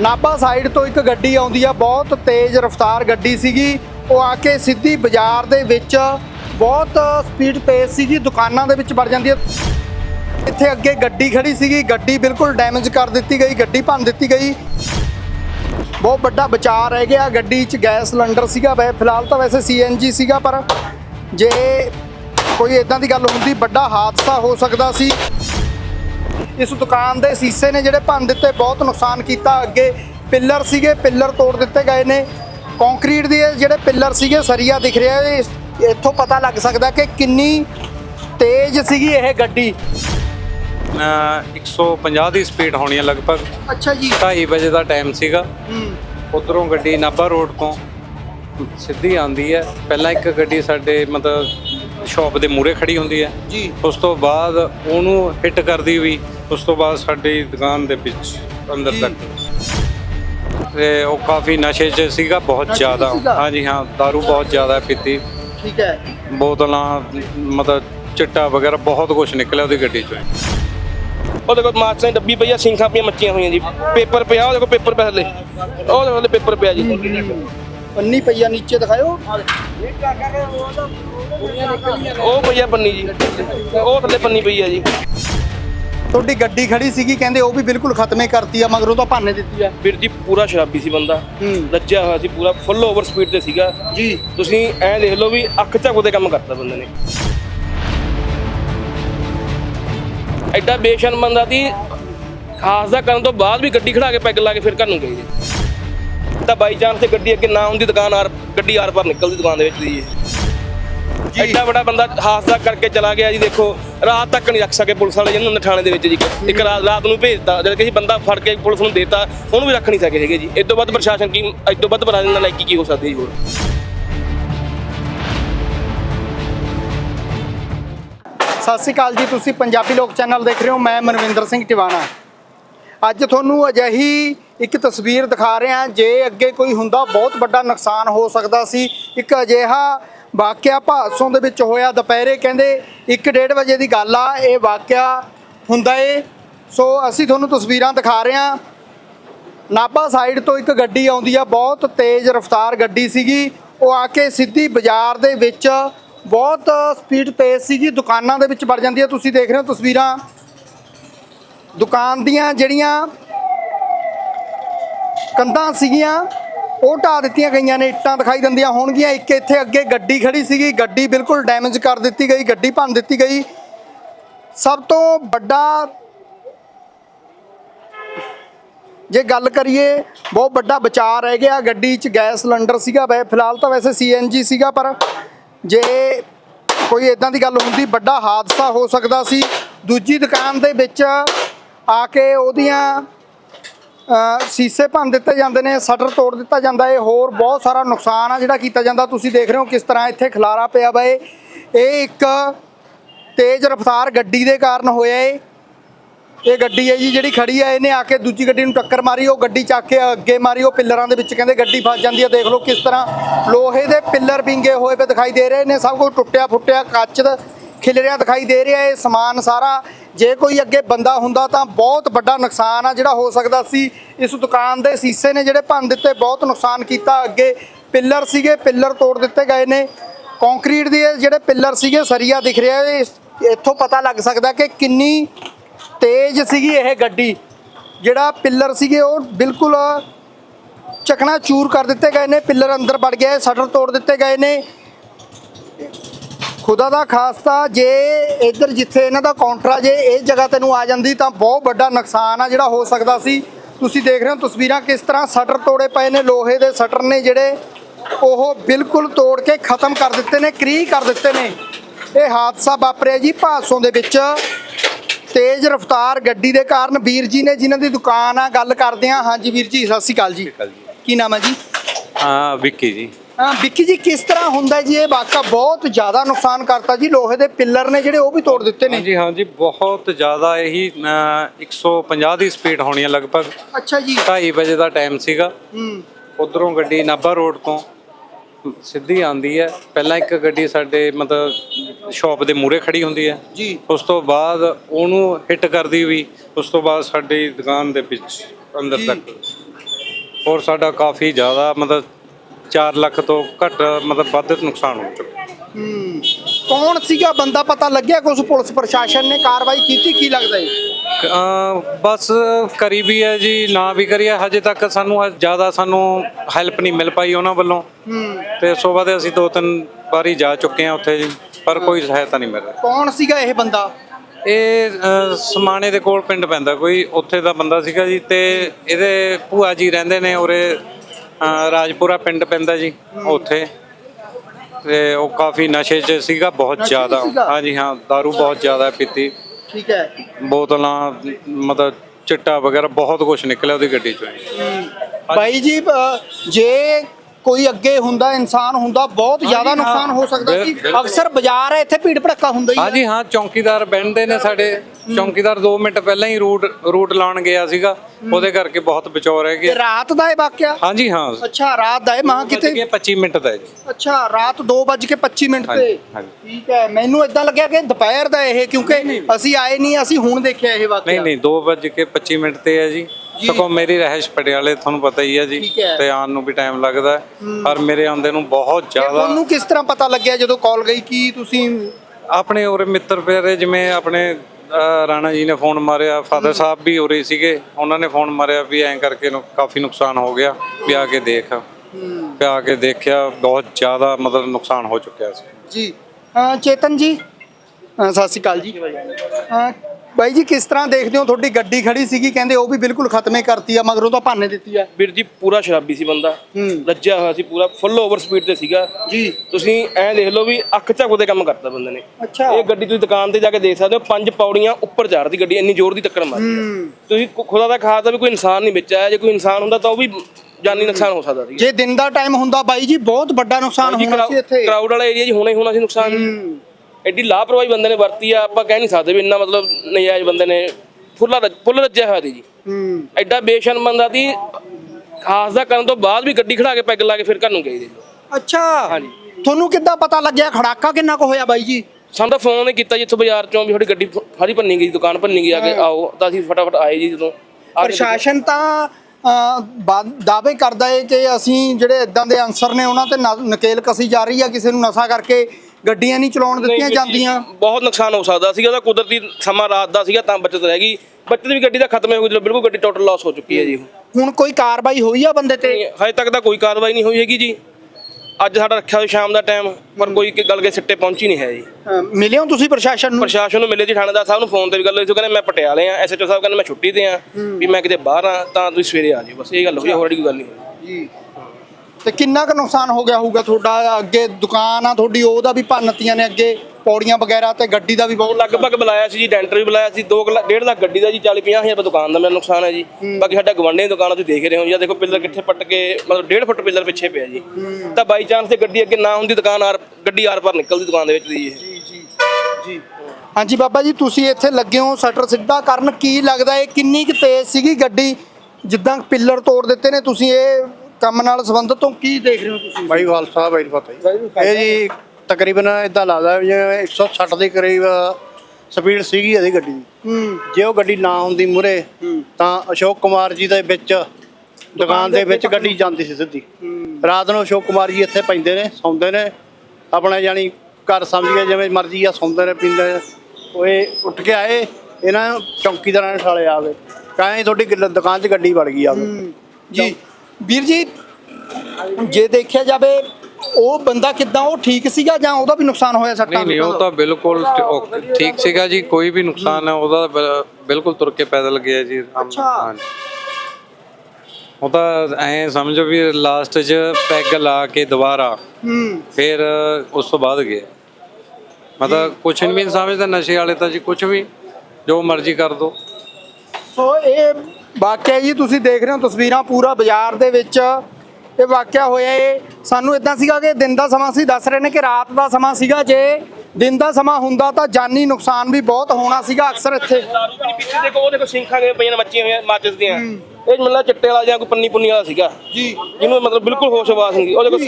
Nabha side ਤੋਂ ਇੱਕ ਗੱਡੀ ਆਉਂਦੀ ਆ, ਬਹੁਤ ਤੇਜ਼ ਰਫ਼ਤਾਰ ਗੱਡੀ ਸੀਗੀ। ਉਹ ਆ ਕੇ ਸਿੱਧੀ ਬਾਜ਼ਾਰ ਦੇ ਵਿੱਚ ਬਹੁਤ ਸਪੀਡ ਤੇਜ਼ ਸੀਗੀ, ਦੁਕਾਨਾਂ ਦੇ ਵਿੱਚ ਵੜ ਜਾਂਦੀ ਹੈ ਇੱਥੇ ਅੱਗੇ ਗੱਡੀ ਖੜੀ ਸੀਗੀ, ਗੱਡੀ ਬਿਲਕੁਲ ਡੈਮੇਜ ਕਰ ਦਿੱਤੀ ਗਈ, ਗੱਡੀ ਭੰਨ ਦਿੱਤੀ ਗਈ। ਬਹੁਤ ਵੱਡਾ ਬਚਾਅ ਰਹਿ ਗਿਆ, ਗੱਡੀ 'ਚ ਗੈਸ ਸਿਲੰਡਰ ਸੀਗਾ ਵੈ, ਫਿਲਹਾਲ ਤਾਂ ਵੈਸੇ ਸੀਐਨਜੀ ਸੀਗਾ, ਪਰ ਜੇ ਕੋਈ ਇਦਾਂ ਦੀ ਗੱਲ ਹੁੰਦੀ, ਵੱਡਾ ਹਾਦਸਾ ਹੋ ਸਕਦਾ ਸੀ। ਇਸ ਦੁਕਾਨ ਦੇ ਸੀਸੇ ਨੇ ਜਿਹੜੇ ਭੰਨ ਦਿੱਤੇ ਬਹੁਤ ਨੁਕਸਾਨ ਕੀਤਾ। ਅੱਗੇ ਪਿੱਲਰ ਸੀਗੇ ਪਿੱਲਰ ਤੋੜ ਦਿੱਤੇ ਗਏ ਨੇ। ਕੰਕਰੀਟ ਦੇ ਜਿਹੜੇ ਪਿੱਲਰ ਸੀਗੇ ਸਰੀਆ ਦਿਖ ਰਿਹਾ ਇੱਥੋਂ ਪਤਾ ਲੱਗ ਸਕਦਾ ਕਿ ਕਿੰਨੀ ਤੇਜ਼ ਸੀਗੀ ਇਹ ਗੱਡੀ। ਅਹ 150 ਦੀ ਸਪੀਡ ਹੋਣੀ ਹੈ ਲਗਭਗ। ਅੱਛਾ ਜੀ। 2:30 ਵਜੇ ਦਾ ਟਾਈਮ ਸੀਗਾ। ਹੂੰ। ਉਧਰੋਂ ਗੱਡੀ ਨਾਭਾ ਰੋਡ ਤੋਂ ਸਿੱਧੀ ਆਂਦੀ ਹੈ। ਪਹਿਲਾਂ ਇੱਕ ਗੱਡੀ ਸਾਡੇ ਮਤਲਬ ਸ਼ਾਪ ਦੇ ਮੂਹਰੇ ਖੜੀ ਹੁੰਦੀ ਹੈ। ਜੀ। ਉਸ ਤੋਂ ਬਾਅਦ ਉਹਨੂੰ ਹਿੱਟ ਕਰਦੀ ਹੋਈ ਉਸ ਤੋਂ ਬਾਅਦ ਸਾਡੀ ਦੁਕਾਨ ਦੇ ਵਿੱਚ ਅੰਦਰ ਜੀ। ਤੱਕ। ਤੇ ਉਹ ਕਾਫੀ ਨਸ਼ੇ 'ਚ ਸੀਗਾ ਬਹੁਤ ਨਸ਼ੇ 'ਚ ਜ਼ਿਆਦਾ। ਸੀਗਾ? ਹਾਂਜੀ ਹਾਂ दारू ਬਹੁਤ ਜ਼ਿਆਦਾ ਪੀਤੀ। ਠੀਕ ਹੈ। ਬੋਤਲਾਂ ਮਤਲਬ ਚਿੱਟਾ ਵਗੈਰਾ ਬਹੁਤ ਕੁਝ ਨਿਕਲਿਆ ਉਹਦੀ ਗੱਡੀ 'ਚੋਂ ਉਹਦੇ ਕੋਲ ਮਾਰਕਸਾਂ ਦੀ ਡੱਬੀ ਪਈ ਆ ਸਿੰਖਾਂ ਪਈਆਂ ਮੱਚੀਆਂ ਹੋਈਆਂ ਜੀ। ਪੇਪਰ ਪਿਆ ਉਹਦੇ ਕੋਲ ਪੇਪਰ ਪਿਆ ਥੱਲੇ ਉਹਦੇ ਕੋਲ ਪੇਪਰ ਪਿਆ ਜੀ। ਪੰਨੀ ਪਈਆ ਨੀਚੇ ਦਿਖਾਇਓ। ਉਹ ਪਈ ਆ ਪੰਨੀ ਜੀ। ਉਹ ਥੱਲੇ ਪੰਨੀ ਪਈ ਆ ਜੀ। ਤੁਹਾਡੀ ਗੱਡੀ ਖੜੀ ਸੀਗੀ ਕਹਿੰਦੇ ਉਹ ਵੀ ਬਿਲਕੁਲ ਖਤਮੇ ਕਰਤੀ ਆ ਮਗਰੋਂ ਤਾਂ ਭਾਨੇ ਦਿੱਤੀ ਆ। ਵੀਰ ਜੀ ਪੂਰਾ ਸ਼ਰਾਬੀ ਸੀ ਬੰਦਾ। ਰੱਜਿਆ ਹੋਇਆ ਸੀ ਪੂਰਾ ਫੁੱਲ ਓਵਰ ਸਪੀਡ ਤੇ ਸੀਗਾ। ਜੀ। ਤੁਸੀਂ ਐਂ ਦੇਖ ਲਓ ਵੀ ਅੱਖ ਝਾਕੋ ਕੰਮ ਕਰਤਾ ਬੰਦੇ ਨੇ। ਐਡਾ ਬੇਸ਼ਨ ਬੰਦਾ ਸੀ ਖਾਸ ਦਾ ਕਰਨ ਤੋਂ ਬਾਅਦ ਵੀ ਗੱਡੀ ਖੜਾ ਕੇ ਪੈਗ ਲਾ ਕੇ ਫਿਰ ਘਰ ਨੂੰ ਗਏ ਜੀ। ਤਾਂ ਬਾਈ ਚਾਂਸ ਤੇ ਗੱਡੀ ਅੱਗੇ ਨਾ ਹੁੰਦੀ ਦੁਕਾਨ ਆਰ ਗੱਡੀ ਆਰ ਪਾਰ ਨਿਕਲਦੀ ਦੁਕਾਨ ਦੇ ਵਿੱਚ ਦੀ ਐਡਾ ਵੱਡਾ ਬੰਦਾ ਹਾਦਸਾ ਕਰਕੇ ਚਲਾ ਗਿਆ ਜੀ ਦੇਖੋ। ਰਾਤ ਤੱਕ ਨਹੀਂ ਰੱਖ ਸਕੇ ਪੁਲਿਸ ਵਾਲੇ ਜਿਹਨਾਂ ਨੇ ਥਾਣੇ ਦੇ ਵਿੱਚ ਜੀ। ਇੱਕ ਰਾਤ ਰਾਤ ਨੂੰ ਭੇਜਤਾ ਜਦ ਕਿਸੇ ਬੰਦਾ ਫੜ ਕੇ ਪੁਲਿਸ ਨੂੰ ਦੇਤਾ ਉਹਨੂੰ ਵੀ ਰੱਖ ਨਹੀਂ ਸਕੇ ਹੈਗੇ ਜੀ। ਇਸ ਤੋਂ ਵੱਧ ਪ੍ਰਸ਼ਾਸਨ ਕੀ ਇਸ ਤੋਂ ਵੱਧ ਪ੍ਰਸ਼ਾਸਨ ਨਾਲ ਲਾਇਕੀ ਕੀ ਹੋ ਸਕਦੀ ਜੀ ਹੋਰ? ਸਤਿ ਸ਼੍ਰੀ ਅਕਾਲ ਜੀ ਤੁਸੀਂ ਪੰਜਾਬੀ ਲੋਕ ਚੈਨਲ ਦੇਖ ਰਹੇ ਹੋ ਮੈਂ ਮਨਵਿੰਦਰ ਸਿੰਘ ਟਿਵਾਣਾ। ਅੱਜ ਤੁਹਾਨੂੰ ਅਜਿਹੀ ਇੱਕ ਤਸਵੀਰ ਦਿਖਾ ਰਹੇ ਹਾਂ ਜੇ ਅੱਗੇ ਕੋਈ ਹੁੰਦਾ ਬਹੁਤ ਵੱਡਾ ਨੁਕਸਾਨ ਹੋ ਸਕਦਾ ਸੀ। ਇੱਕ ਅਜਿਹਾ ਵਾਕਿਆ ਭਾਦਸੋਂ ਦੇ ਵਿੱਚ ਹੋਇਆ। ਦੁਪਹਿਰੇ ਕਹਿੰਦੇ 1:30 ਵਜੇ ਦੀ ਗੱਲ ਆ, ਇਹ ਵਾਕਿਆ ਹੁੰਦਾ ਏ। ਸੋ ਅਸੀਂ ਤੁਹਾਨੂੰ ਤਸਵੀਰਾਂ ਦਿਖਾ ਰਹੇ ਹਾਂ। ਨਾਭਾ ਸਾਈਡ ਤੋਂ ਇੱਕ ਗੱਡੀ ਆਉਂਦੀ ਆ, ਬਹੁਤ ਤੇਜ਼ ਰਫ਼ਤਾਰ ਗੱਡੀ ਸੀਗੀ। ਉਹ ਆ ਕੇ ਸਿੱਧੀ ਬਾਜ਼ਾਰ ਦੇ ਵਿੱਚ ਬਹੁਤ ਸਪੀਡ ਤੇਜ਼ ਸੀਗੀ। ਦੁਕਾਨਾਂ ਦੇ ਵਿੱਚ ਵੜ ਜਾਂਦੀ ਹੈ ਤੁਸੀਂ ਦੇਖ ਰਹੇ ਹੋ ਤਸਵੀਰਾਂ। ਦੁਕਾਨ ਦੀਆਂ ਜਿਹੜੀਆਂ ਕੰਧਾਂ ਸੀਗੀਆਂ ਉਹ ਢਾਹ ਦਿੱਤੀਆਂ ਗਈਆਂ ਨੇ, ਇੱਟਾਂ ਦਿਖਾਈ ਦਿੰਦੀਆਂ ਹੋਣਗੀਆਂ। ਇੱਕ ਇੱਥੇ ਅੱਗੇ ਗੱਡੀ ਖੜੀ ਸੀਗੀ, ਗੱਡੀ ਬਿਲਕੁਲ ਡੈਮੇਜ ਕਰ ਦਿੱਤੀ ਗਈ, ਗੱਡੀ ਭੰਨ ਦਿੱਤੀ ਗਈ। ਸਭ ਤੋਂ ਵੱਡਾ ਜੇ ਗੱਲ ਕਰੀਏ, ਬਹੁਤ ਵੱਡਾ ਵਿਚਾਰ ਰਹਿ ਗਿਆ ਗੱਡੀ 'ਚ, ਗੈਸ ਸਿਲੰਡਰ ਸੀਗਾ ਵੈ, ਫਿਲਹਾਲ ਤਾਂ ਵੈਸੇ ਸੀਐਨਜੀ ਸੀਗਾ, ਪਰ ਜੇ ਕੋਈ ਇਦਾਂ ਦੀ ਗੱਲ ਹੁੰਦੀ, ਵੱਡਾ ਹਾਦਸਾ ਹੋ ਸਕਦਾ ਸੀ। ਦੂਜੀ ਦੁਕਾਨ ਦੇ ਵਿੱਚ ਆ ਕੇ ਉਹਦੀਆਂ ਸੀਸੇ ਭੰਨ ਦਿੱਤੇ ਜਾਂਦੇ ਨੇ, ਸ਼ਟਰ ਤੋੜ ਦਿੱਤਾ ਜਾਂਦਾ ਹੈ, ਹੋਰ ਬਹੁਤ ਸਾਰਾ ਨੁਕਸਾਨ ਆ ਜਿਹੜਾ ਕੀਤਾ ਜਾਂਦਾ। ਤੁਸੀਂ ਦੇਖ ਰਹੇ ਹੋ ਕਿਸ ਤਰ੍ਹਾਂ ਇੱਥੇ ਖਲਾਰਾ ਪਿਆ ਵਾ ਇਹ। ਇਹ ਇੱਕ ਤੇਜ਼ ਰਫ਼ਤਾਰ ਗੱਡੀ ਦੇ ਕਾਰਨ ਹੋਇਆ ਏ। ਇਹ ਗੱਡੀ ਹੈ ਜੀ, ਜਿਹੜੀ ਖੜੀ ਹੈ, ਇਹਨੇ ਆ ਕੇ ਦੂਜੀ ਗੱਡੀ ਨੂੰ ਟੱਕਰ ਮਾਰੀ, ਉਹ ਗੱਡੀ ਚੱਕ ਕੇ ਅੱਗੇ ਮਾਰੀ, ਉਹ ਪਿੱਲਰਾਂ ਦੇ ਵਿੱਚ ਕਹਿੰਦੇ ਗੱਡੀ ਫਸ ਜਾਂਦੀ ਹੈ। ਦੇਖ ਲਓ ਕਿਸ ਤਰ੍ਹਾਂ ਲੋਹੇ ਦੇ ਪਿੱਲਰ ਵਿੰਗੇ ਹੋਏ ਪਏ ਦਿਖਾਈ ਦੇ ਰਹੇ ਨੇ, ਸਭ ਕੁਝ ਟੁੱਟਿਆ ਫੁੱਟਿਆ ਕੱਚ ਦਾ ਰਿਹਾ ਦਿਖਾਈ ਦੇ ਰਿਹਾ, ਇਹ ਸਮਾਨ ਸਾਰਾ ਜੇ ਕੋਈ ਅੱਗੇ ਬੰਦਾ ਹੁੰਦਾ ਤਾਂ ਬਹੁਤ ਵੱਡਾ ਨੁਕਸਾਨ ਆ ਜਿਹੜਾ ਹੋ ਸਕਦਾ ਸੀ। ਇਸ ਦੁਕਾਨ ਦੇ ਸੀਸੇ ਨੇ ਜਿਹੜੇ ਭੰਨ ਦਿੱਤੇ, ਬਹੁਤ ਨੁਕਸਾਨ ਕੀਤਾ। ਅੱਗੇ ਪਿੱਲਰ ਸੀਗੇ, ਪਿੱਲਰ ਤੋੜ ਦਿੱਤੇ ਗਏ ਨੇ। ਕੰਕਰੀਟ ਦੇ ਜਿਹੜੇ ਪਿੱਲਰ ਸੀਗੇ, ਸਰੀਆ ਦਿਖ ਰਿਹਾ ਹੈ ਇੱਥੋਂ ਪਤਾ ਲੱਗ ਸਕਦਾ ਕਿ ਕਿੰਨੀ ਤੇਜ਼ ਸੀਗੀ ਇਹ ਗੱਡੀ। ਜਿਹੜਾ ਪਿੱਲਰ ਸੀਗੇ, ਉਹ ਬਿਲਕੁਲ ਚਕਨਾ ਚੂਰ ਕਰ ਦਿੱਤੇ ਗਏ ਨੇ। ਪਿੱਲਰ ਅੰਦਰ ਵੜ ਗਏ ਸ਼ਟਰ ਤੋੜ ਦਿੱਤੇ ਗਏ ਨੇ। ਖੁਦਾ ਦਾ ਖਾਸਤਾ ਜੇ ਇੱਧਰ ਜਿੱਥੇ ਇਹਨਾਂ ਦਾ ਕਾਊਂਟਰ ਆ ਜੇ ਇਹ ਜਗ੍ਹਾ ਤੈਨੂੰ ਆ ਜਾਂਦੀ ਤਾਂ ਬਹੁਤ ਵੱਡਾ ਨੁਕਸਾਨ ਆ ਜਿਹੜਾ ਹੋ ਸਕਦਾ ਸੀ। ਤੁਸੀਂ ਦੇਖ ਰਹੇ ਹੋ ਤਸਵੀਰਾਂ ਕਿਸ ਤਰ੍ਹਾਂ ਸ਼ਟਰ ਤੋੜੇ ਪਏ ਨੇ ਲੋਹੇ ਦੇ ਸ਼ਟਰ ਨੇ ਜਿਹੜੇ ਉਹ ਬਿਲਕੁਲ ਤੋੜ ਕੇ ਖਤਮ ਕਰ ਦਿੱਤੇ ਨੇ ਕਰੀ ਕਰ ਦਿੱਤੇ ਨੇ। ਇਹ ਹਾਦਸਾ ਵਾਪਰਿਆ ਜੀ ਭਾਸੋਂ ਦੇ ਵਿੱਚ। ਤੇਜ਼ ਰਫ਼ਤਾਰ ਗੱਡੀ ਦੇ ਕਾਰਨ ਵੀਰ ਜੀ ਨੇ ਜਿਨ੍ਹਾਂ ਦੀ ਦੁਕਾਨ ਆ ਗੱਲ ਕਰਦੇ ਆ। ਹਾਂਜੀ ਵੀਰ ਜੀ ਸਤਿ ਸ਼੍ਰੀ ਅਕਾਲ ਜੀ। ਕੀ ਨਾਮ ਹੈ ਜੀ? ਹਾਂ ਵਿੱਕੀ ਜੀ। ਵਿੱਕੀ ਜੀ ਕਿਸ ਤਰ੍ਹਾਂ ਹੁੰਦਾ ਜੀ ਇਹ ਵਾਕਾ ਬਹੁਤ ਜ਼ਿਆਦਾ ਨੁਕਸਾਨ ਕਰਤਾ ਜੀ? ਲੋਹੇ ਦੇ ਪਿੱਲਰ ਨੇ ਜਿਹੜੇ ਉਹ ਵੀ ਤੋੜ ਦਿੱਤੇ ਨੇ? ਹਾਂਜੀ ਹਾਂਜੀ ਬਹੁਤ ਜ਼ਿਆਦਾ ਇਹੀ ਅਹ 150 ਦੀ ਸਪੀਡ ਹੋਣੀ ਹੈ ਲਗਭਗ। ਅੱਛਾ ਜੀ। 2:30 ਵਜੇ ਦਾ ਟਾਈਮ ਸੀਗਾ। ਹੂੰ। ਉਧਰੋਂ ਗੱਡੀ ਨਾਭਾ ਰੋਡ ਤੋਂ ਸਿੱਧੀ ਆਂਦੀ ਹੈ। ਪਹਿਲਾਂ ਇੱਕ ਗੱਡੀ ਸਾਡੇ ਮਤਲਬ ਸ਼ਾਪ ਦੇ ਮੂਹਰੇ ਖੜੀ ਹੁੰਦੀ ਹੈ। ਜੀ। ਉਸ ਤੋਂ ਬਾਅਦ ਉਹਨੂੰ ਹਿੱਟ ਕਰਦੀ ਹੋਈ ਉਸ ਤੋਂ ਬਾਅਦ ਸਾਡੀ ਦੁਕਾਨ ਦੇ ਵਿੱਚ ਅੰਦਰ। ਤੱਕ। ਔਰ ਸਾਡਾ ਕਾਫੀ ਜ਼ਿਆਦਾ ਮਤਲਬ 4 ਲੱਖ ਤੋਂ ਘੱਟ ਮਤਲਬ ਵੱਧ ਨੁਕਸਾਨ ਹੋ ਚੁੱਕਾ। ਹੂੰ ਕੌਣ ਸੀਗਾ ਬੰਦਾ ਪਤਾ ਲੱਗਿਆ ਕੁਝ ਪੁਲਿਸ ਪ੍ਰਸ਼ਾਸਨ ਨੇ ਕਾਰਵਾਈ ਕੀਤੀ ਕੀ ਲੱਗਦਾ ਹੈ ਅਮ ਬਸ ਕਰੀ ਵੀ ਹੈ ਜੀ ਨਾ ਵੀ ਕਰੀਏ ਹਜੇ ਤੱਕ ਸਾਨੂੰ ਅ- ਜ਼ਿਆਦਾ ਸਾਨੂੰ ਹੈਲਪ ਨਹੀਂ ਮਿਲ ਪਾਈ ਉਹਨਾਂ ਵੱਲੋਂ। ਹੂੰ। ਤੇ ਇਸ ਤੋਂ ਬਾਅਦ ਅਸੀਂ ਦੋ ਤਿੰਨ ਵਾਰੀ ਜਾ ਚੁੱਕੇ ਹਾਂ ਉੱਥੇ ਜੀ ਪਰ ਕੋਈ ਸਹਾਇਤਾ ਨਹੀਂ ਮਿਲ ਰਹੀ। ਕੌਣ ਸੀਗਾ ਇਹ ਬੰਦਾ? ਇਹ ਸਮਾਣੇ ਦੇ ਕੋਲ ਪਿੰਡ ਪੈਂਦਾ ਕੋਈ ਉੱਥੇ ਦਾ ਬੰਦਾ ਸੀਗਾ ਜੀ ਤੇ ਇਹਦੇ ਭੂਆ ਜੀ ਰਹਿੰਦੇ ਨੇ ਉਰੇ ਰਾਜਪੁਰਾ ਪਿੰਡ ਪੈਂਦਾ ਜੀ ਉੱਥੇ। ਤੇ ਉਹ ਕਾਫੀ ਨਸ਼ੇ 'ਚ ਸੀਗਾ ਬਹੁਤ ਨਸ਼ੇ 'ਚ ਜ਼ਿਆਦਾ। ਸੀਗਾ? ਹਾਂਜੀ ਹਾਂ दारू ਬਹੁਤ ਜ਼ਿਆਦਾ ਪੀਤੀ। ਠੀਕ ਹੈ। ਬੋਤਲਾਂ ਮਤਲਬ ਚਿੱਟਾ ਵਗੈਰਾ ਬਹੁਤ ਕੁਝ ਨਿਕਲਿਆ ਉਹਦੀ ਗੱਡੀ 'ਚੋਂ ਜੀ। ਬਾਈ ਜੀ ਅ, ਜੇ ਕੋਈ ਅੱਗੇ ਹੁੰਦਾ ਇਨਸਾਨ ਹੁੰਦਾ ਬਹੁਤ ਜ਼ਿਆਦਾ ਹਾਂ। ਨੁਕਸਾਨ ਹੋ ਸਕਦਾ ਸੀ। ਬਿਲਕੁਲ। ਅਕਸਰ ਬਾਜ਼ਾਰ ਹੈ ਇੱਥੇ ਭੀੜ ਭੜੱਕਾ ਹੁੰਦਾ ਹੀ ਹੈ ਹਾਂਜੀ ਹਾਂ। ਚੌਕੀਦਾਰ ਬੈਠਦੇ ਨੇ ਸਾਡੇ। ਚੌਕੀਦਾਰ 2 ਮਿੰਟ ਪਹਿਲਾਂ ਹੀ ਰੂਟ ਰੂਟ ਲਾਉਣ ਗਿਆ ਸੀਗਾ। ਉਹਦੇ ਕਰਕੇ ਬਹੁਤ ਬਚਾਅ ਰਹਿ ਗਿਆ। ਰਾਤ ਦਾ ਇਹ ਵਾਕਿਆ? ਹਾਂਜੀ ਹਾਂ। ਅੱਛਾ ਰਾਤ ਦਾ ਇਹ ਮਾਂ ਕਿਤੇ ਕਿਤੇ 25 ਮਿੰਟ ਦਾ ਹੈ ਜੀ। ਅੱਛਾ ਰਾਤ 2:25 ਮਿੰਟ ਤੇ। ਹਾਂਜੀ, ਹਾਂਜੀ। ਠੀਕ ਹੈ ਮੈਨੂੰ ਇਦਾਂ ਲੱਗਿਆ ਕਿ ਦੁਪਹਿਰ ਦਾ ਇਹ ਕਿਉਂਕਿ ਅਸੀਂ ਆਏ ਨਹੀਂ ਅਸੀਂ ਹੁਣ ਦੇਖਿਆ ਇਹ ਵਾਕਿਆ। ਨਹੀਂ ਨਹੀਂ 2:25 ਮਿੰਟ ਤੇ ਹੈ ਜੀ। ਸਗੋਂ ਮੇਰੀ ਰਹਿਸ਼ ਪਟਿਆਲੇ ਤੁਹਾਨੂੰ ਪਤਾ ਹੀ ਹੈ ਜੀ। ਠੀਕ ਹੈ। ਤੇ ਆਉਣ ਨੂੰ ਵੀ ਟਾਈਮ ਲੱਗਦਾ ਹੈ। ਪਰ ਮੇਰੇ ਆਉਂਦੇ ਨੂੰ ਬਹੁਤ ਜ਼ਿਆਦਾ ਤੁਹਾਨੂੰ ਕਿਸ ਤਰ੍ਹਾਂ ਪਤਾ ਲੱਗਿਆ ਜਦੋਂ ਕਾਲ ਗਈ ਕਿ ਤੁਸੀਂ ਆਪਣੇ ਉਰੇ ਮਿੱਤਰ ਪਿਆਰੇ ਜਿਵੇਂ ਆਪਣੇ ਰਾਣਾ ਜੀ ਨੇ ਫੋਨ ਮਾਰਿਆ ਫਾਦਰ ਸਾਹਿਬ ਵੀ ਉਰੇ ਸੀਗੇ। ਉਹਨਾਂ ਨੇ ਫੋਨ ਮਾਰਿਆ ਵੀ ਐਂ ਕਰਕੇ ਨੂੰ ਕਾਫੀ ਨੁਕਸਾਨ ਹੋ ਗਿਆ ਵੀ ਆ ਕੇ ਦੇਖ। ਵੀ ਆ ਕੇ ਦੇਖਿਆ ਬਹੁਤ ਜ਼ਿਆਦਾ ਮਤਲਬ ਨੁਕਸਾਨ ਹੋ ਚੁੱਕਿਆ ਸੀ। ਜੀ। ਚੇਤਨ ਜੀ। ਸਤਿ ਸ਼੍ਰੀ ਅਕਾਲ ਜੀ। ਬਾਈ ਜੀ ਕਿਸ ਤਰ੍ਹਾਂ ਦੇਖਦੇ ਹੋ ਤੁਹਾਡੀ ਗੱਡੀ ਖੜੀ ਸੀਗੀ? ਕਹਿੰਦੇ ਉਹ ਵੀ ਬਿਲਕੁਲ ਖਤਮੇ ਕਰਤੀ ਆ ਮਗਰੋਂ ਤਾਂ ਭਾਨੇ ਦਿੱਤੀ ਆ। ਵੀਰ ਜੀ ਪੂਰਾ ਸ਼ਰਾਬੀ ਸੀ ਬੰਦਾ। ਹੂੰ। ਲੱਜਿਆ ਹੋਇਆ ਸੀ ਪੂਰਾ ਫੁੱਲ ਓਵਰ ਸਪੀਡ ਤੇ ਸੀਗਾ। ਜੀ। ਤੁਸੀਂ ਐਂ ਦੇਖ ਲਓ ਵੀ ਅੱਖ ਝੱਕਦੇ ਕੰਮ ਕਰਤਾ ਬੰਦੇ ਨੇ। ਅੱਛਾ। ਇਹ ਗੱਡੀ ਤੁਸੀਂ ਦੁਕਾਨ ਤੇ ਜਾ ਕੇ ਦੇਖ ਸਕਦੇ ਹੋ ਪੰਜ ਪੌੜੀਆਂ ਉੱਪਰ ਚੜ੍ਹਦੀ ਗੱਡੀ ਇੰਨੀ ਜ਼ੋਰ ਦੀ ਟੱਕਰ ਮਾਰੀ ਆ। ਹੂੰ। ਤੁਸੀਂ ਖੁਦਾ ਦਾ ਖਾਸਾ ਵੀ ਕੋਈ ਇਨਸਾਨ ਨਹੀਂ ਵਿੱਚ ਆਇਆ ਜੇ ਕੋਈ ਇਨਸਾਨ ਹੁੰਦਾ ਤਾਂ ਉਹ ਵੀ ਜਾਨੀ ਨੁਕਸਾਨ ਹੋ ਸਕਦਾ ਸੀ ਜੇ ਦਿਨ ਦਾ ਟਾਈਮ ਹੁੰਦਾ ਬਾਈ ਜੀ ਬਹੁਤ ਵੱਡਾ ਨੁਕਸਾਨ ਹੋਣਾ ਸੀ ਇੱਥੇ। ਕਰਾਊਡ ਵਾਲਾ ਏਰੀਆ 'ਚ ਹੋਣਾ ਹੀ ਹੋਣਾ ਸੀ ਨੁਕਸਾਨ। ਜੀ ਐਡੀ ਲਾਪਰਵਾਹੀ ਬੰਦੇ ਨੇ ਵਰਤੀ ਆ ਆਪਾਂ ਕਹਿ ਨਹੀਂ ਸਕਦੇ ਵੀ ਇੰਨਾ ਮਤਲਬ ਨਜਾਇਜ਼ ਬੰਦੇ ਨੇ ਫੁੱਲਾ ਫੁੱਲ ਰੱਜਿਆ ਹੋਇਆ ਸੀ ਜੀ। ਹੂੰ। ਐਡਾ ਬੇਸ਼ਨ ਬੰਦਾ ਸੀ ਖਾਸ ਦਾ ਕਰਨ ਤੋਂ ਬਾਅਦ ਵੀ ਗੱਡੀ ਖੜਾ ਕੇ ਪੈਗ ਲਾ ਕੇ ਫਿਰ ਘਰ ਨੂੰ ਗਏ ਜੀ ਅੱਛਾ। ਹਾਂਜੀ। ਤੁਹਾਨੂੰ ਕਿੱਦਾਂ ਪਤਾ ਲੱਗਿਆ ਖੜਾਕਾ ਕਿੰਨਾ ਕੁ ਹੋਇਆ ਬਾਈ ਜੀ? ਸਾਨੂੰ ਤਾਂ ਫੋਨ ਹੀ ਕੀਤਾ ਜੀ ਇੱਥੋਂ ਬਾਜ਼ਾਰ ਚੋਂ ਵੀ ਤੁਹਾਡੀ ਗੱਡੀ ਸਾਰੀ ਭੰਨੀ ਗਈ ਦੁਕਾਨ ਭੰਨੀ ਗਈ ਆ ਕੇ ਆਓ ਤਾਂ ਅਸੀਂ ਫਟਾਫਟ ਆਏ ਜੀ ਜਦੋਂ। ਆ ਕੇ ਪ੍ਰਸ਼ਾਸਨ ਤਾਂ ਦਾਅਵੇ ਕਰਦਾ ਹੈ ਕਿ ਅਸੀਂ ਜਿਹੜੇ ਇਦਾਂ ਦੇ ਅਨਸਰ ਨੇ ਉਹਨਾਂ ਤੇ ਨਕੇਲ ਕਸੀ ਜਾ ਰਹੀ ਆ ਕਿਸੇ ਨੂੰ ਨਸ਼ਾ ਕਰਕੇ ਗੱਡੀਆਂ ਨਹੀਂ ਚਲਾਉਣ ਦਿੱਤੀਆਂ ਜਾਂਦੀਆਂ। ਬਹੁਤ ਨੁਕਸਾਨ ਹੋ ਸਕਦਾ ਸੀਗਾ ਉਹਦਾ ਕੁਦਰਤੀ ਸਮਾਂ ਰਾਤ ਦਾ ਸੀਗਾ ਤਾਂ ਬਚਤ ਰਹਿ ਗਈ। ਬੱਚਤ ਵੀ ਗੱਡੀ ਦਾ ਖਤਮ ਹੋ ਗਈ ਜਦੋਂ ਬਿਲਕੁਲ ਗੱਡੀ ਟੋਟਲ ਲਾਸ ਹੋ ਚੁੱਕੀ ਹੈ ਜੀ ਹੁਣ ਕੋਈ ਕਾਰਵਾਈ ਹੋਈ ਆ ਬੰਦੇ ਤੇ? ਹਜੇ ਤੱਕ ਤਾਂ ਕੋਈ ਕਾਰਵਾਈ ਨਹੀਂ ਹੋਈ ਹੈਗੀ ਜੀ। ਅੱਜ ਸਾਡਾ ਰੱਖਿਆ ਹੋਇਆ ਸ਼ਾਮ ਦਾ ਟਾਈਮ ਪਰ ਕੋਈ ਕਿ ਗੱਲ ਕੇ ਸਿੱਟੇ ਪਹੁੰਚੀ ਨਹੀਂ ਹੈ ਜੀ। ਅ, ਮਿਲੇ ਹੋ ਤੁਸੀਂ ਪ੍ਰਸ਼ਾਸਨ ਨੂੰ? ਪ੍ਰਸ਼ਾਸਨ ਨੂੰ ਮਿਲੇ ਜੀ ਥਾਣੇਦਾਰ ਸਾਹਿਬ ਨੂੰ ਫੋਨ ਤੇ ਵੀ ਗੱਲ ਹੋਈ ਸੀ ਕਹਿੰਦੇ ਮੈਂ ਪਟਿਆਲੇ ਆ ਐਸਐਚਓ ਸਾਹਿਬ ਕਹਿੰਦੇ ਮੈਂ ਛੁੱਟੀ ਤੇ ਆ ਵੀ ਮੈਂ ਕਿਤੇ ਬਾਹਰ ਆ ਤਾਂ ਤੁਸੀਂ ਸਵੇਰੇ ਆ ਜਿਓ ਬਸ ਇਹ ਗੱਲ ਹੋਈ ਹੋਰ ਕੋਈ ਗੱਲ ਨਹੀਂ ਜੀ। ਤੇ ਕਿੰਨਾ ਕੁ ਨੁਕਸਾਨ ਹੋ ਗਿਆ ਹੋਊਗਾ ਤੁਹਾਡਾ? ਅੱਗੇ ਦੁਕਾਨ ਆ ਤੁਹਾਡੀ ਉਹਦਾ ਵੀ ਭੰਨਤੀਆਂ ਨੇ ਅੱਗੇ ਪੌੜੀਆਂ ਵਗੈਰਾ ਤੇ ਗੱਡੀ ਦਾ ਵੀ ਬਹੁਤ ਲਗਭਗ ਬੁਲਾਇਆ ਸੀ ਜੀ ਡੈਂਟਰ ਵੀ ਬੁਲਾਇਆ ਸੀ 2 1.5 ਲੱਖ ਗੱਡੀ ਦਾ ਜੀ 40 50 ਹਜ਼ਾਰ ਰੁਪਏ ਦੁਕਾਨ ਦਾ ਮੇਰਾ ਨੁਕਸਾਨ ਹੈ ਜੀ। ਬਾਕੀ ਸਾਡਾ ਗਵੰਡੇ ਦੀ ਦੁਕਾਨ ਤੁਸੀਂ ਦੇਖ ਰਹੇ ਹੋ ਜੀ ਦੇਖੋ ਪਿੱਲਰ ਕਿੱਥੇ ਪੱਟ ਕੇ ਮਤਲਬ 1.5 ਫੁੱਟ ਪਿੱਲਰ ਪਿੱਛੇ ਪਿਆ ਜੀ। ਤਾਂ ਬਾਈ ਚਾਂਸ ਤੇ ਗੱਡੀ ਅੱਗੇ ਨਾ ਹੁੰਦੀ ਦੁਕਾਨ ਆਰ ਗੱਡੀ ਆਰ ਪਾਰ ਨਿਕਲਦੀ ਦੁਕਾਨ ਦੇ ਵਿੱਚ ਦੀ ਜੀ ਜੀ। ਹਾਂਜੀ ਬਾਬਾ ਜੀ ਤੁਸੀਂ ਇੱਥੇ ਲੱਗੇ ਹੋ ਸ਼ਟਰ ਸਿੱਧਾ ਕਰਨ ਕੀ ਲੱਗਦਾ ਇਹ ਕਿੰਨੀ ਕੁ ਤੇਜ਼ ਸੀਗੀ ਗੱਡੀ ਜਿੱਦਾਂ ਪਿੱਲਰ ਤੋੜ ਦਿੱਤੇ ਨੇ ਤੁਸੀਂ ਇਹ ਕੰਮ ਨਾਲ ਸੰਬੰਧਿਤ ਹੋ ਕੀ ਦੇਖ ਰਹੇ ਹੋ ਤੁਸੀਂ? ਬਾਈ ਖਾਲਸਾ ਬਾਈ ਜੀ ਇਹ ਜੀ ਤਕਰੀਬਨ ਇਦਾਂ ਲੱਗਦਾ ਵੀ ਜਿਵੇਂ 160 ਦੇ ਕਰੀਬ ਸਪੀਡ ਸੀਗੀ ਇਹਦੀ ਗੱਡੀ ਦੀ। ਹੂੰ। ਜੇ ਉਹ ਗੱਡੀ ਨਾ ਹੁੰਦੀ ਮੁਰੇ ਤਾਂ ਅਸ਼ੋਕ ਕੁਮਾਰ ਜੀ ਦੇ ਵਿੱਚ ਦੁਕਾਨ ਦੇ ਵਿੱਚ ਗੱਡੀ ਜਾਂਦੀ ਸੀ ਸਿੱਧੀ। ਰਾਤ ਨੂੰ ਅਸ਼ੋਕ ਕੁਮਾਰ ਜੀ ਇੱਥੇ ਪੈਂਦੇ ਨੇ ਸੌਂਦੇ ਨੇ। ਆਪਣਾ ਜਾਨੀ ਘਰ ਸਮਝ ਕੇ ਜਿਵੇਂ ਮਰਜ਼ੀ ਆ ਸੌਂਦੇ ਨੇ ਪੀਂਦੇ ਨੇ। ਇਹ ਉੱਠ ਕੇ ਆਏ ਇਹਨਾਂ ਚੌਂਕੀਦਾਰਾਂ ਨੇ ਸਾਲੇ ਆ ਗਏ ਕਹਿੰਦੇ ਤੁਹਾਡੀ ਦੁਕਾਨ 'ਚ ਗੱਡੀ ਵੜ ਗਈ ਆ ਜੀ। ਵੀਰ ਜੀ ਜੇ ਦੇਖਿਆ ਜਾਵੇ ਉਹ ਬੰਦਾ ਕਿਦਾਂ ਉਹ ਠੀਕ ਸੀਗਾ ਜਾਂ ਉਹਦਾ ਵੀ ਨੁਕਸਾਨ ਹੋਇਆ ਸੱਟਾਂ ਨਹੀਂ ਨਹੀਂ ਉਹ ਤਾਂ ਬਿਲਕੁਲ ਟ- ਉਹ ਠੀਕ ਸੀਗਾ ਜੀ ਕੋਈ ਵੀ ਨੁਕਸਾਨ ਹੈ ਉਹਦਾ ਬਿਲ- ਬਿਲਕੁਲ ਤੁਰ ਕੇ ਪੈਦਲ ਗਿਆ ਜੀ ਆਮ- ਅੱਛਾ। ਹਾਂਜੀ। ਉਹ ਤਾਂ ਐ ਸਮਝੋ ਵੀ ਲਾਸਟ 'ਚ ਪੈਗ ਲਾ ਕੇ ਦੁਬਾਰਾ ਹੂੰ। ਫਿਰ ਉਸ ਤੋਂ ਬਾਅਦ ਗਿਆ। ਮਤਲਬ ਕੁਛ ਨਹੀਂ ਸਮਝਦਾ ਨਸ਼ੇ ਵਾਲੇ ਤਾਂ ਜੀ ਕੁਛ ਵੀ ਜੋ ਮਰਜ਼ੀ ਕਰ ਦੋ। ਸੋ ਇਹ ਵਾਕਿਆ ਜੀ ਤੁਸੀਂ ਦੇਖ ਰਹੇ ਹੋ ਤਸਵੀਰਾਂ ਪੂਰਾ ਬਾਜ਼ਾਰ ਦੇ ਵਿੱਚ। ਇਹ ਵਾਕਿਆ ਹੋਇਆ ਇਹ ਸਾਨੂੰ ਇਦਾਂ ਸੀਗਾ ਕਿ ਦਿਨ ਦਾ ਸਮਾਂ ਸੀ। ਦੱਸ ਰਹੇ ਨੇ ਕਿ ਰਾਤ ਦਾ ਸਮਾਂ ਸੀਗਾ। ਜੇ ਦਿਨ ਦਾ ਸਮਾਂ ਹੁੰਦਾ ਤਾਂ ਜਾਨੀ ਨੁਕਸਾਨ ਵੀ ਬਹੁਤ ਹੋਣਾ ਸੀਗਾ ਅਕਸਰ ਇੱਥੇ। ਪਿੱਛੇ ਦੇਖੋ ਉਹ ਦੇਖੋ ਸਿੰਖਾਂ ਦੇ ਪਈਆਂ ਨੇ ਮੱਚੀਆਂ ਹੋਈਆਂ ਮਾਚਿਸ ਦੀਆਂ ਇਹ ਮਤਲਬ ਚਿੱਟੇ ਵਾਲਾ ਜਾਂ ਕੋਈ ਪੰਨੀ ਪੁੰਨੀ ਵਾਲਾ ਸੀਗਾ। ਜੀ। ਜਿਹਨੂੰ ਮਤਲਬ ਬਿਲਕੁਲ ਹੋਸ਼ ਆਵਾਜ਼ ਨਹੀਂ ਉਹ ਦੇਖੋ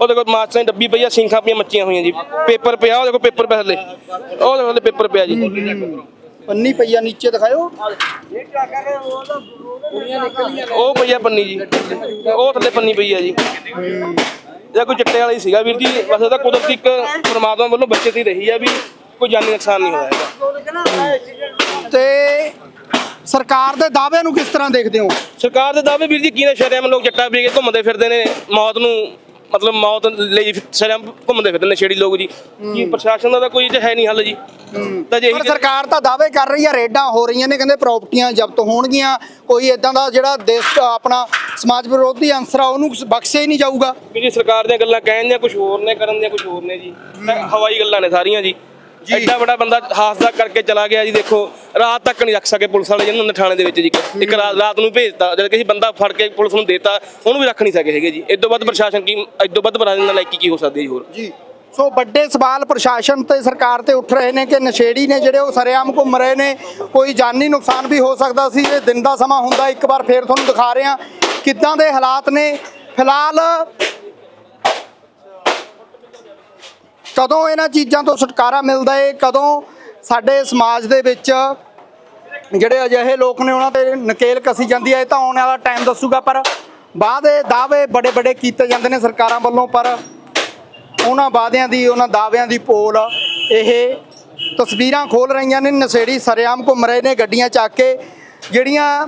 ਉਹ ਦੇਖੋ ਮਾਚਾਂ ਦੀ ਡੱਬੀ ਪਈ ਆ ਸਿੰਖਾਂ ਪਈਆਂ ਮੱਚੀਆਂ ਹੋਈਆਂ ਜੀ। ਪੇਪਰ ਪਿਆ ਉਹ ਦੇਖੋ ਪੇਪਰ ਪਿਆ ਥੱਲੇ ਉਹ ਦੇਖੋ ਪੇਪਰ ਪਿਆ ਜੀ। ਪੰਨੀ ਪਈਆ ਨੀਚੇ ਦਿਖਾਇਓ। ਉਹ ਪਈ ਆ ਪੰਨੀ ਜੀ। ਉਹ ਥੱਲੇ ਪੰਨੀ ਪਈ ਆ ਜੀ। ਜਾਂ ਕੋਈ ਚਿੱਟੇ ਵਾਲਾ ਹੀ ਸੀਗਾ ਵੀਰ ਜੀ ਬਸ ਉਹਦਾ ਕੁਦਰਤੀ ਇੱਕ ਪ੍ਰਮਾਤਮਾ ਵੱਲੋਂ ਬੱਚਤ ਹੀ ਰਹੀ ਆ ਵੀ ਕੋਈ ਜਾਨੀ ਨੁਕਸਾਨ ਨਹੀਂ ਹੋਇਆ ਹੈਗਾ। ਤੇ ਸਰਕਾਰ ਦੇ ਦਾਅਵਿਆਂ ਨੂੰ ਕਿਸ ਤਰ੍ਹਾਂ ਦੇਖਦੇ ਹੋ? ਸਰਕਾਰ ਦੇ ਦਾਅਵੇ ਵੀਰ ਜੀ ਕੀ ਨੇ ਸ਼ਰੇਆਮ ਲੋਕ ਜੱਟਾ ਪੀ ਕੇ ਘੁੰਮਦੇ ਫਿਰਦੇ ਨੇ ਮੌਤ ਨੂੰ ਮਤਲਬ ਮੌਤ ਲਈ ਸ਼ਰੇਆਮ ਘੁੰਮਦੇ ਫਿਰਦੇ ਨੇ ਛੇੜੀ ਲੋਕ ਜੀ। ਕੀ ਪ੍ਰਸ਼ਾਸਨ ਦਾ ਤਾਂ ਕੋਈ ਤੇ ਹੈ ਨਹੀਂ ਹੱਲ ਜੀ। ਤਾਂ ਜੇ ਪਰ ਸਰਕਾਰ ਤਾਂ ਦਾਅਵੇ ਕਰ ਰਹੀ ਆ ਰੇਡਾਂ ਹੋ ਰਹੀਆਂ ਨੇ ਕਹਿੰਦੇ ਪ੍ਰਾਪਰਟੀਆਂ ਜ਼ਬਤ ਹੋਣਗੀਆਂ। ਕੋਈ ਇਦਾਂ ਦਾ ਜਿਹੜਾ ਦੇਸ਼ ਆਪਣਾ ਸਮਾਜ ਵਿਰੋਧੀ ਅੰਸਰ ਆ ਉਹਨੂੰ ਬਖਸ਼ਿਆ ਹੀ ਨਹੀਂ ਜਾਊਗਾ। ਜੀ ਸਰਕਾਰ ਦੀਆਂ ਗੱਲਾਂ ਕਹਿਣ ਦੀਆਂ ਕੁਝ ਹੋਰ ਨੇ ਕਰਨ ਦੀਆਂ ਕੁਝ ਹੋਰ ਨੇ ਜੀ। ਹਵਾਈ ਗੱਲਾਂ ਨੇ ਸਾਰੀਆਂ ਜੀ। ਐਡਾ ਵੱਡਾ ਬੰਦਾ ਹਾਦਸਾ ਕਰਕੇ ਚਲਾ ਗਿਆ ਜੀ ਦੇਖੋ। ਰਾਤ ਤੱਕ ਨਹੀਂ ਰੱਖ ਸਕੇ ਪੁਲਿਸ ਵਾਲੇ ਜਿਹਨੂੰ ਥਾਣੇ ਦੇ ਵਿੱਚ ਜੀ। ਇੱਕ ਰਾਤ ਰਾਤ ਨੂੰ ਭੇਜਤਾ ਜਦ ਕਿ ਅਸੀਂ ਬੰਦਾ ਫੜ ਕੇ ਪੁਲਿਸ ਨੂੰ ਦੇਤਾ ਉਹਨੂੰ ਵੀ ਰੱਖ ਨਹੀਂ ਸਕੇ ਹੈਗੇ ਜੀ। ਇਦੋਂ ਵੱਧ ਪ੍ਰਸ਼ਾਸਨ ਕੀ ਇਦੋਂ ਵੱਧ ਪ੍ਰਸ਼ਾਸਨ ਨਾਲ ਲਾਇਕੀ ਕੀ ਹੋ ਸਕਦੀ ਹੈ ਜੀ ਹੋਰ? ਜੀ। ਸੋ ਵੱਡੇ ਸਵਾਲ ਪ੍ਰਸ਼ਾਸਨ ਤੇ ਸਰਕਾਰ ਤੇ ਉੱਠ ਰਹੇ ਨੇ ਕਿ ਨਸ਼ੇੜੀ ਨੇ ਜਿਹੜੇ ਉਹ ਸਰੇਆਮ ਘੁੰਮ ਰਹੇ ਨੇ ਕੋਈ ਜਾਨੀ ਨੁਕਸਾਨ ਵੀ ਹੋ ਸਕਦਾ ਸੀ ਇਹ ਦਿਨ ਦਾ ਸਮਾਂ ਹੁੰਦਾ ਇੱਕ ਵਾਰ ਫੇਰ ਤੁਹਾਨੂੰ ਦਿਖਾ ਰਹੇ। ਹਾਂ ਕਿੱਦਾਂ ਦੇ ਹਾਲਾਤ ਨੇ? ਫਿਲਹਾਲ ਕਦੋਂ ਇਹਨਾਂ ਚੀਜ਼ਾਂ ਤੋਂ ਛੁਟਕਾਰਾ ਮਿਲਦਾ ਏ? ਕਦੋਂ ਸਾਡੇ ਸਮਾਜ ਦੇ ਵਿੱਚ ਜਿਹੜੇ ਅਜਿਹੇ ਲੋਕ ਨੇ ਉਹਨਾਂ ਤੇ ਨਕੇਲ ਕਸੀ ਜਾਂਦੀ ਹੈ? ਇਹ ਤਾਂ ਆਉਣ ਵਾਲਾ ਟਾਈਮ ਦੱਸੂਗਾ, ਪਰ ਵਾਅਦੇ ਦਾਅਵੇ ਬੜੇ ਬੜੇ ਕੀਤੇ ਜਾਂਦੇ ਨੇ ਸਰਕਾਰਾਂ ਵੱਲੋਂ, ਪਰ ਉਹਨਾਂ ਵਾਅਦਿਆਂ ਦੀ, ਉਹਨਾਂ ਦਾਅਵਿਆਂ ਦੀ ਪੋਲ ਇਹ ਤਸਵੀਰਾਂ ਖੋਲ ਰਹੀਆਂ ਨੇ, ਨਸ਼ੇੜੀ ਸਰਿਆਮ ਘੁੰਮ ਰਹੇ ਨੇ ਗੱਡੀਆਂ ਚੱਕ ਕੇ, ਜਿਹੜੀਆਂ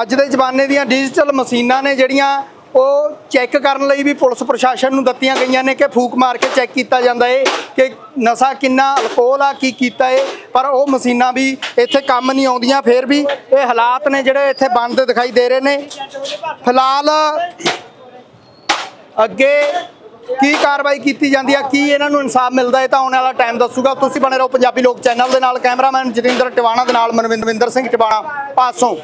ਅੱਜ ਦੇ ਜ਼ਮਾਨੇ ਦੀਆਂ ਡਿਜੀਟਲ ਮਸ਼ੀਨਾਂ ਨੇ, ਜਿਹੜੀਆਂ ਉਹ ਚੈੱਕ ਕਰਨ ਲਈ ਵੀ ਪੁਲਿਸ ਪ੍ਰਸ਼ਾਸਨ ਨੂੰ ਦਿੱਤੀਆਂ ਗਈਆਂ ਨੇ ਕਿ ਫੂਕ ਮਾਰ ਕੇ ਚੈੱਕ ਕੀਤਾ ਜਾਂਦਾ ਏ, ਕਿ ਨਸ਼ਾ ਕਿੰਨਾ, ਅਲਕੋਹਲ ਆ, ਕੀ ਕੀਤਾ ਏ, ਪਰ ਉਹ ਮਸ਼ੀਨਾਂ ਵੀ ਇੱਥੇ ਕੰਮ ਨਹੀਂ ਆਉਂਦੀਆਂ, ਫਿਰ ਵੀ ਇਹ ਹਾਲਾਤ ਨੇ ਜਿਹੜੇ ਇੱਥੇ ਬਣਦੇ ਦਿਖਾਈ ਦੇ ਰਹੇ ਨੇ। ਫਿਲਹਾਲ ਅੱਗੇ ਕੀ ਕਾਰਵਾਈ ਕੀਤੀ ਜਾਂਦੀ ਆ, ਕੀ ਇਹਨਾਂ ਨੂੰ ਇਨਸਾਫ ਮਿਲਦਾ ਹੈ ਤਾਂ ਆਉਣ ਵਾਲਾ ਟਾਈਮ ਦੱਸੂਗਾ। ਤੁਸੀਂ ਬਣੇ ਰਹੋ ਪੰਜਾਬੀ ਲੋਕ ਚੈਨਲ ਦੇ ਨਾਲ, ਕੈਮਰਾਮੈਨ ਜਤਿੰਦਰ ਟਿਵਾਣਾ ਦੇ ਨਾਲ ਮਨਵਿੰਦਰ ਸਿੰਘ ਟਿਵਾਣਾ, ਪਾਸੋਂ।